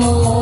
Oh,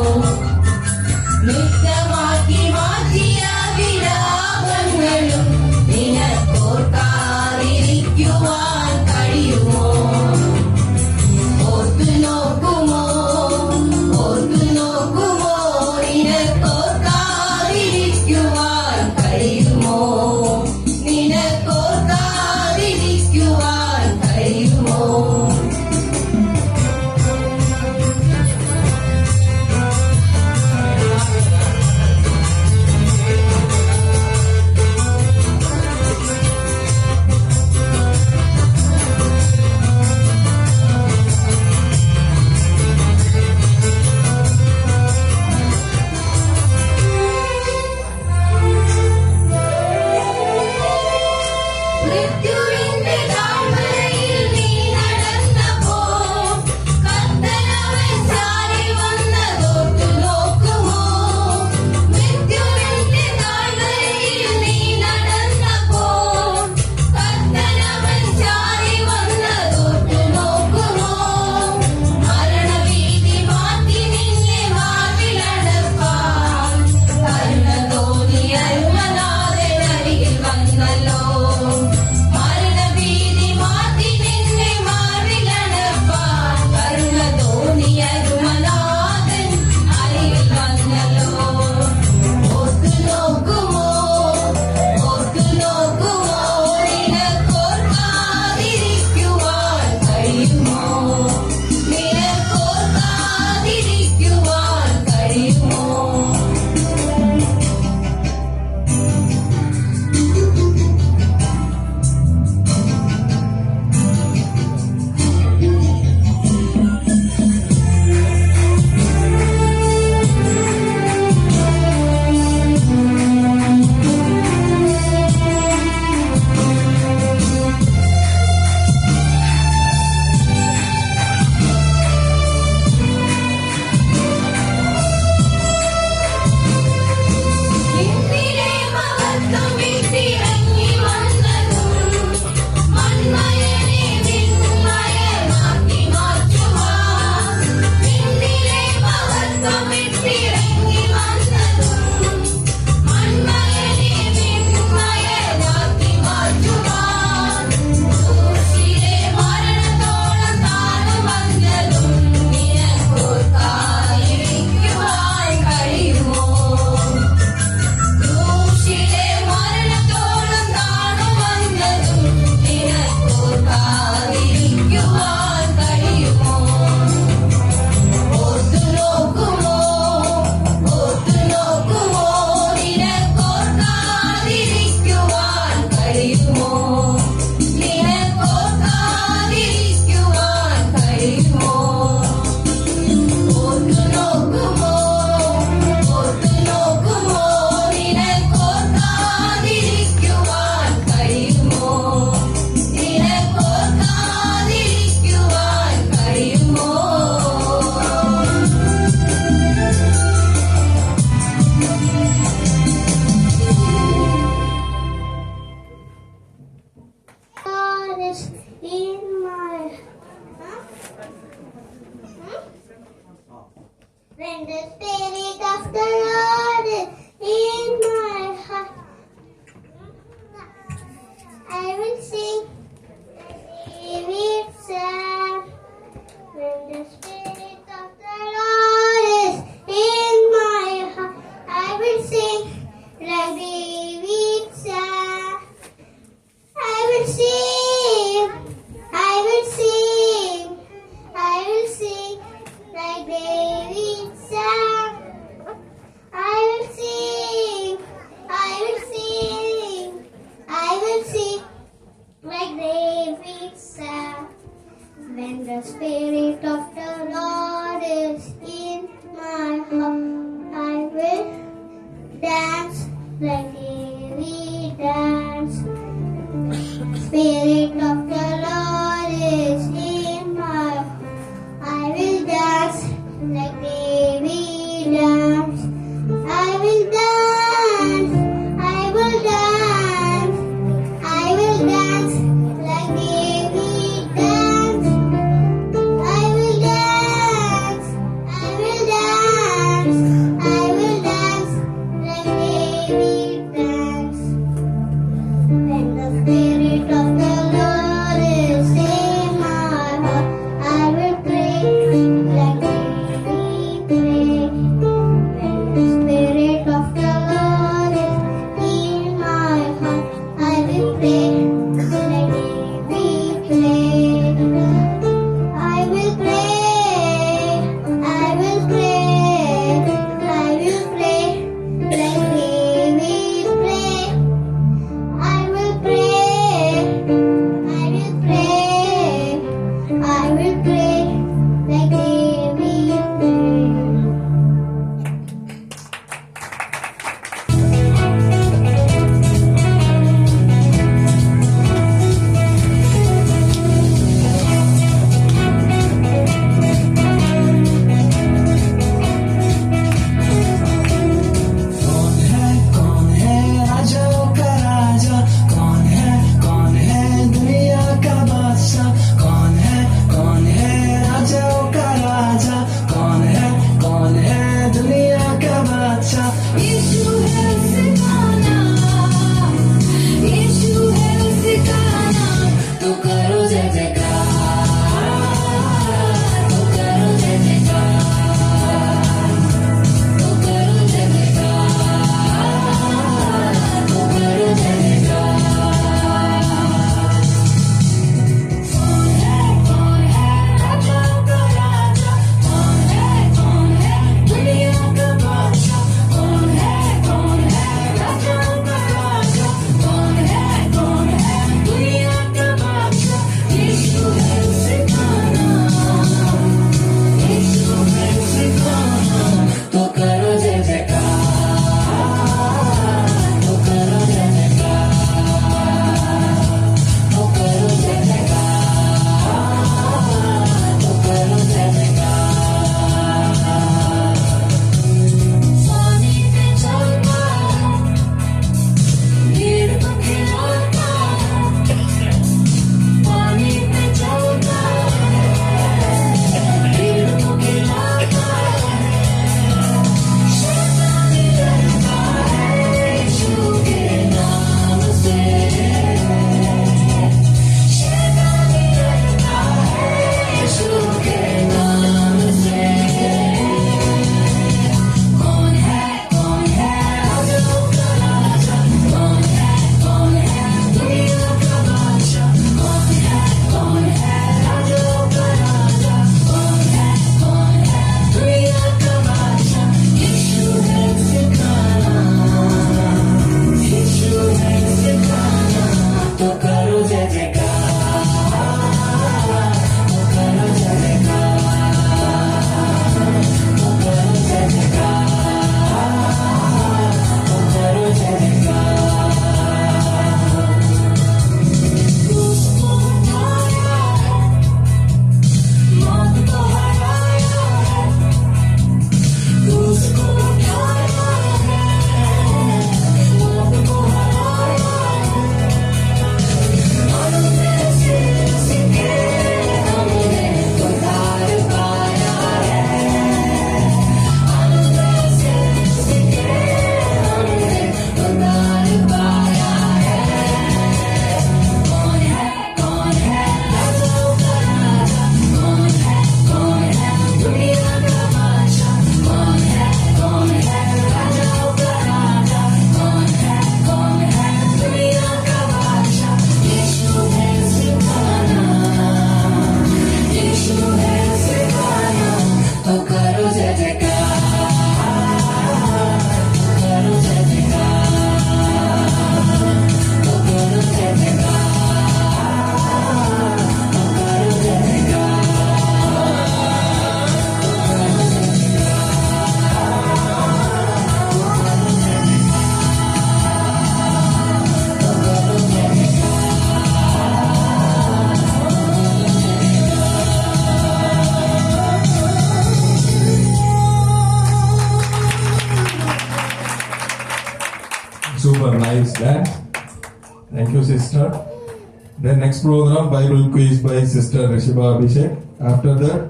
next program, Bible quiz by Sister Rishiba Abhishek. After that,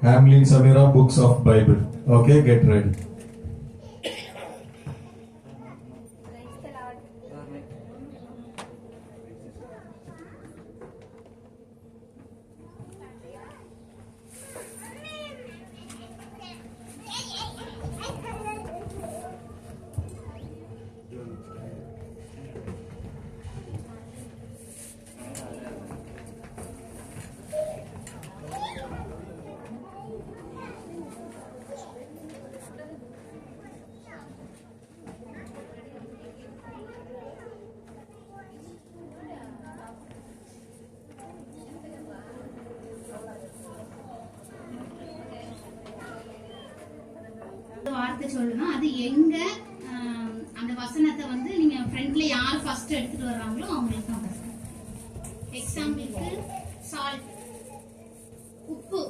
Hamlin Samira Books of Bible. Okay, get ready. வார்த்தை சொல்லணும் அது எங்க அந்த வசனத்தை வந்து நீங்க ஃப்ரெண்ட்ல யார் ஃபர்ஸ்ட் எடுத்துட்டு வர்றாங்களோ அவங்களுக்கு தான் எக்ஸாம்பிளுக்கு சால்ட் உப்பு.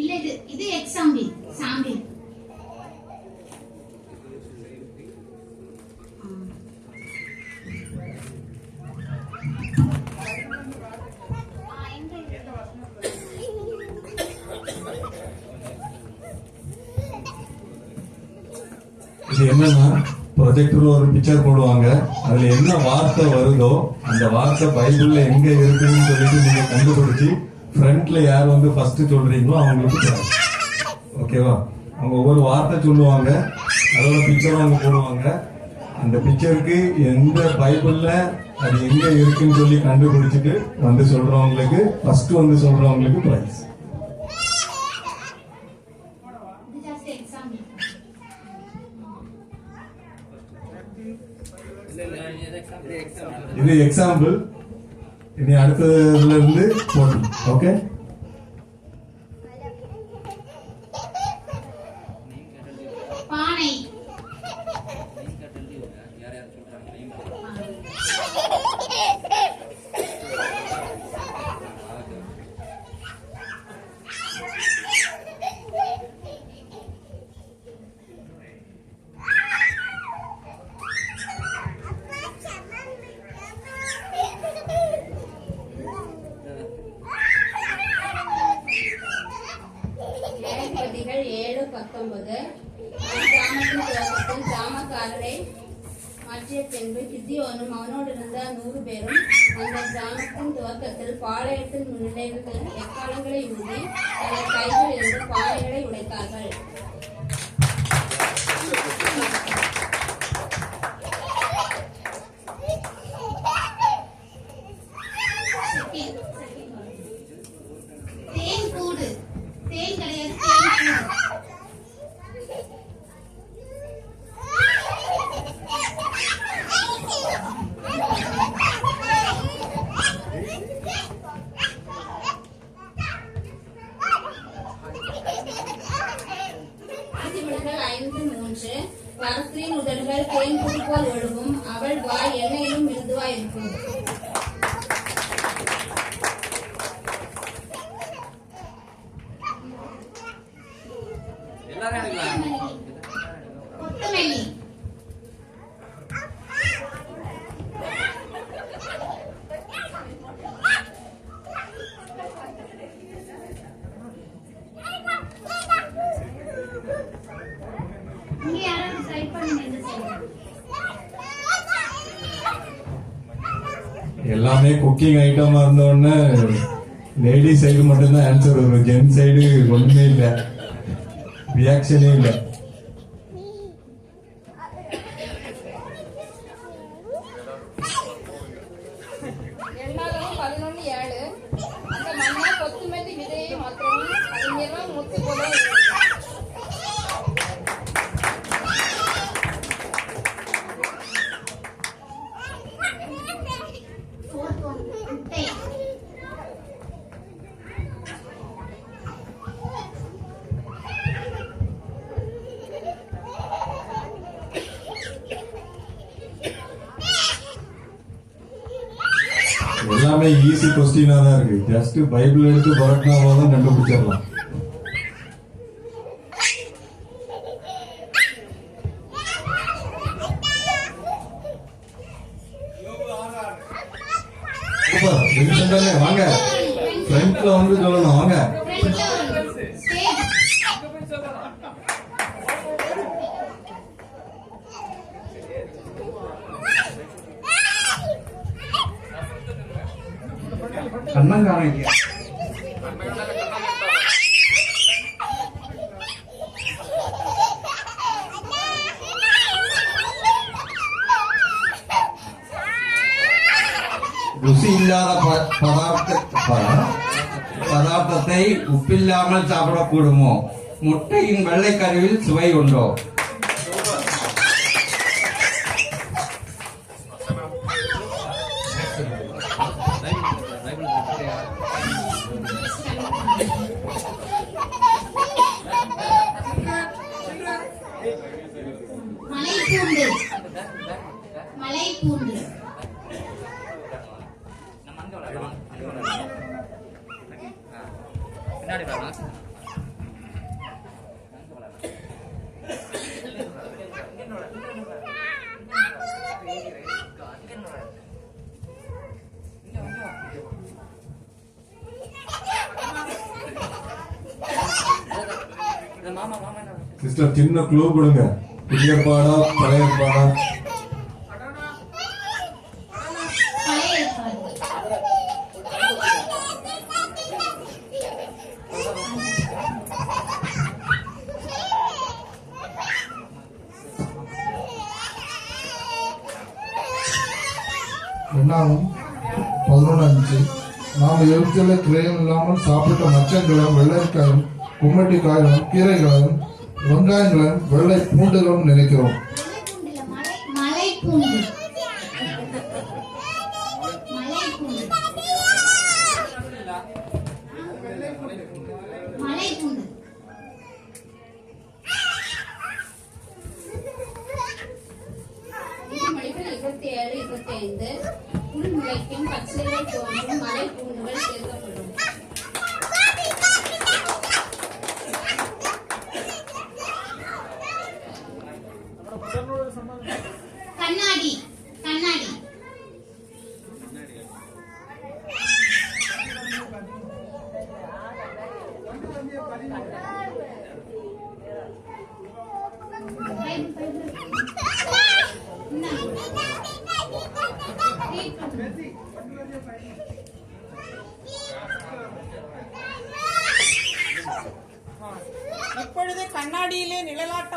இல்ல இது இது எக்ஸாம்பிள் சாம்பிள். ப்ரொஜெக்டர்ல ஒரு பிக்சர் போடுவாங்க. அதுல என்ன வார்த்தை வருதோ அந்த வார்த்தை பைபிள்ல எங்க இருக்குன்னு சொல்லிட்டு நீங்க கண்டுபிடிச்சு ஃப்ரண்ட்ல யார் வந்து ஃபர்ஸ்ட் சொல்றீங்களோ அவங்களுக்கு ஓகேவா அவங்க ஒவ்வொரு வார்த்தை சொல்லுவாங்க. அதோட பிக்சரும் அவங்க போடுவாங்க. அந்த பிக்சருக்கு எந்த பைபிள்ல அது எங்க இருக்குன்னு சொல்லி கண்டுபிடிச்சிட்டு வந்து சொல்றவங்களுக்கு ஃபர்ஸ்ட் வந்து சொல்றவங்களுக்கு ப்ரைஸ் இது ஜஸ்ட் எக்ஸாம்பிள் இது எக்ஸாம்பிள் இனி அடுத்ததுல இருந்து ஓகே பாளையத்தின் முன்னிலையில் எக்காலங்களை கைகள் என்று கைகளில் குக்கிங் ஐட்டமா இருந்த உடனே லேடி சைடு மட்டும்தான் ஆன்சர் வரும். ஜென் சைடு ஒண்ணுமே இல்லை. ரியாக்ஷனே இல்லை. ஈஸி கொஸ்டினா தான் இருக்கு. ஜஸ்ட் பைபிள் எடுத்து புரட்டினா தான் கண்டுபிடிச்சிடலாம். ருசியில்லாத ப- பதார்த்த ப- பதார்த்தத்தை உப்பில்லாமல் சாப்பிடக்கூடுமோ முட்டையின் வெள்ளைக்கருவில் சுவை உண்டோ சிஸ்டர் சின்ன க்ளூ கொடுங்க. புதிய பாடா பழைய பாடா பழைய என்னாகும்? பதினொன்று அஞ்சு நாம் எழுத்துல கிரயம் இல்லாமல் சாப்பிட்ட மச்சங்களும் வெள்ளரிக்காயும் கும்மட்டிக்காயும் கீரைகளையும் வெங்காயங்களும் வெள்ளை பூண்டுகளும் நினைக்கிறோம்.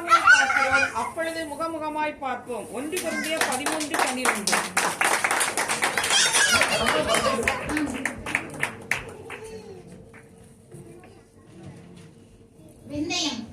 நிழலாட்டமாய் பார்க்கிறோம். அப்பொழுது முகமுகமாய் பார்ப்போம். ஒன்று குறைந்திய பதிமூன்று பன்னிரண்டு. வெந்தயம்.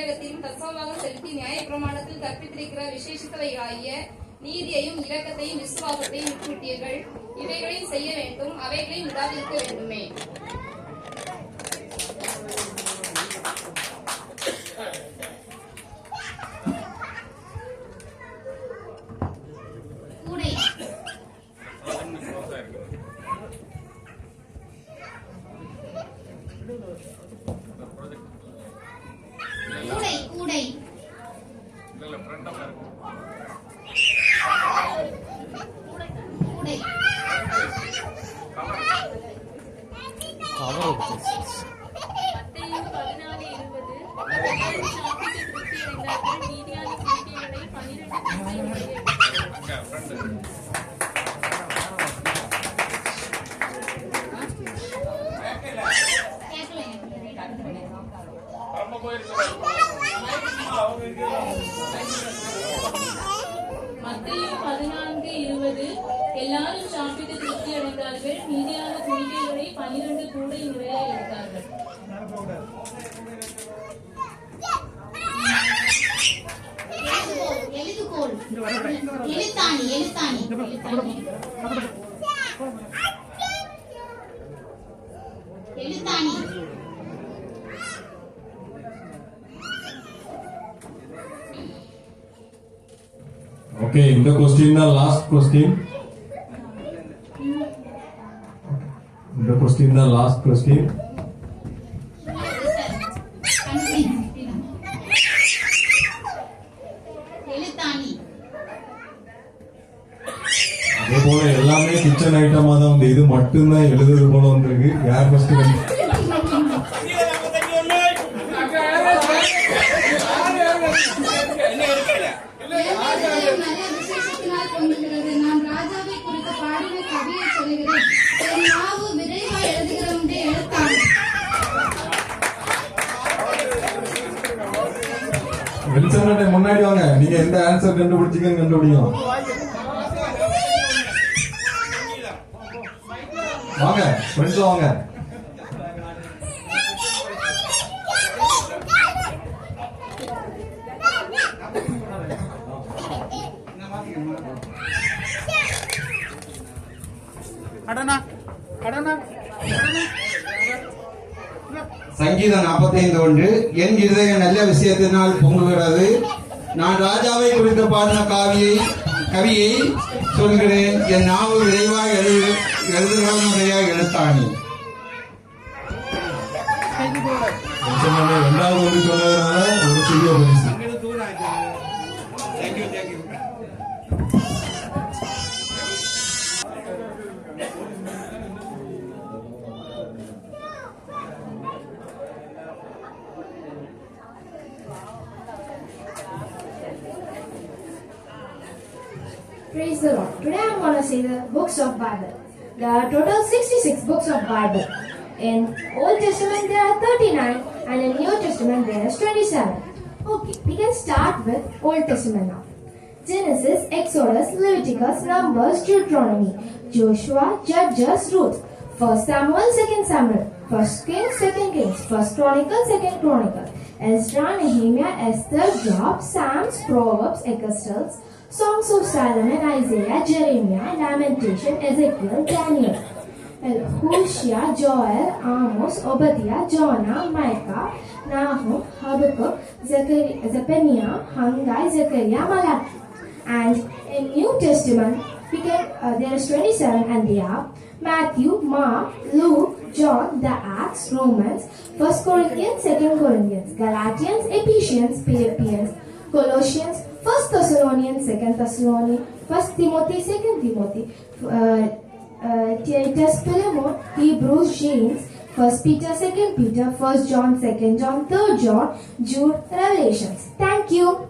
வெந்தயத்திலும் ஜீரகத்திலும் செலுத்தி நியாயப்பிரமாணத்தில் கற்பித்திருக்கிற விசேஷித்தவைகளாகிய நீதியையும் இரக்கத்தையும் விசுவாசத்தையும் விட்டுவிட்டீர்கள். இவைகளையும் செய்ய வேண்டும். அவைகளையும் விடாதிருக்க வேண்டுமே. ஓகே இந்த கொஸ்டின் தான் லாஸ்ட் கொஸ்டின் இந்த கொஸ்டின் தான் லாஸ்ட் கொஸ்டின் அதே போல எல்லாமே கிச்சன் ஐட்டமா தான் வந்து இது மட்டும்தான் எழுதுறது போல வந்திருக்கு யார் ஃபர்ஸ்ட் வெளிச்சம் முன்னாடி வாங்க. நீங்க எந்த ஆன்சர் கண்டுபிடிச்சீங்கன்னு கண்டுபிடிக்கும் வாங்க ஃப்ரெண்ட்ஸ் வாங்க. அடனா அடனா. சங்கீதம் நாற்பத்தைந்து ஒன்று என் இருதயம் நல்ல விஷயத்தினால் பொங்குகிறது. நான் ராஜாவை குறித்து பாடின காவியை கவியை சொல்கிறேன். என் நாவு விரைவாக எழுது எழுதுகிறவனுடைய எழுத்தாணி சொன்னதுனால ஒரு சிறிய To say the books of Bible. There are total 66 books of Bible. In Old Testament there are 39 and in New Testament there is 27. Okay, we can start with Old Testament now. Genesis, Exodus, Leviticus, Numbers, Deuteronomy, Joshua, Judges, Ruth, 1 Samuel, 2 Samuel, 1 Kings, 2 Kings, 1 Chronicles, 2 Chronicles, Ezra, Nehemiah, Esther, Job, Psalms, Proverbs, Epistles, Songs of Solomon, Isaiah, Jeremiah, Lamentation, Ezekiel, Daniel, Hosea, Joel, Amos, Obadiah, Jonah, Micah, Nahum, Habakkuk, Zephaniah, Haggai, Zechariah, Malachi. And in New Testament, we can uh, there is 27 and they are Matthew, Mark, Luke, John, the Acts, Romans, 1 Corinthians, 2 Corinthians, Galatians, Ephesians, Philippians, Colossians, 1 Thessalonians, Second Thessalonians, First Timothy, Second Timothy, uh, uh, Titus, Philemon, Hebrews, James, 1 Peter, Second Peter, First John, Second John, Third John, Jude, Revelations. Thank you.